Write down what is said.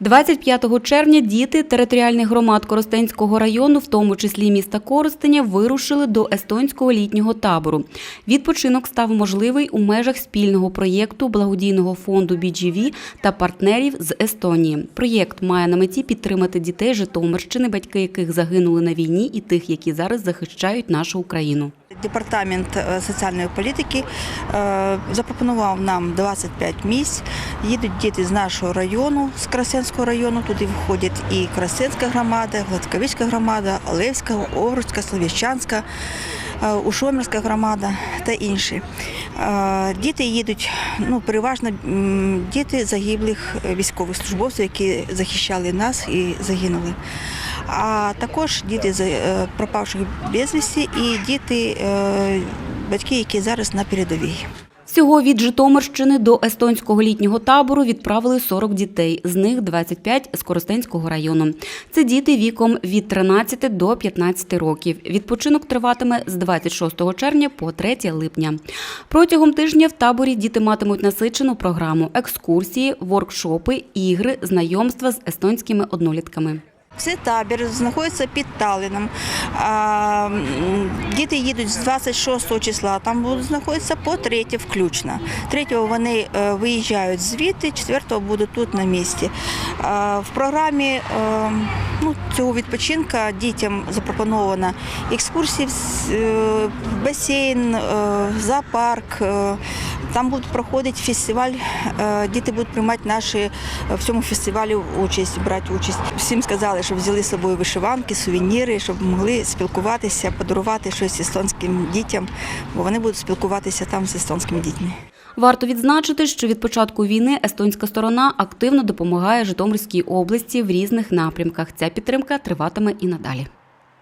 25 червня діти територіальних громад Коростенського району, в тому числі міста Коростеня, вирушили до естонського літнього табору. Відпочинок став можливий у межах спільного проєкту благодійного фонду BGV та партнерів з Естонії. Проєкт має на меті підтримати дітей Житомирщини, батьки яких загинули на війні, і тих, які зараз захищають нашу Україну. Департамент е, соціальної політики е, запропонував нам 25 місць. Їдуть діти з нашого району, з Красенського району. Туди входять і Красенська громада, Гладковицька громада, Олевська, Овруцька, Слов'ящанська, е, Ушомірська громада та інші. Е, Діти їдуть, ну переважно діти загиблих військових службовців, які захищали нас і загинули. А також діти е, пропавших безвісті і діти, батьки, які зараз на передовій. Всього від Житомирщини до естонського літнього табору відправили 40 дітей, з них 25 з Коростенського району. Це діти віком від 13 до 15 років. Відпочинок триватиме з 26 червня по 3 липня. Протягом тижня в таборі діти матимуть насичену програму: екскурсії, воркшопи, ігри, знайомства з естонськими однолітками. Цей табір знаходиться під Таллином. А, м, Діти їдуть з 26 числа, там будуть знаходитися по 3 включно. 3 вони е, виїжджають звідти, 4 будуть тут на місці. В програмі е, ну, цього відпочинка дітям запропоновано екскурсії в е, басейн, зоопарк. Там буде проходити фестиваль. е, Діти будуть приймати наші е, в цьому фестивалі участь, брати участь. Всім сказали, щоб взяли з собою вишиванки, сувеніри, щоб могли спілкуватися, подарувати щось естонським дітям, бо вони будуть спілкуватися там з естонськими дітьми. Варто відзначити, що від початку війни естонська сторона активно допомагає Житомирській області в різних напрямках. Ця підтримка триватиме і надалі.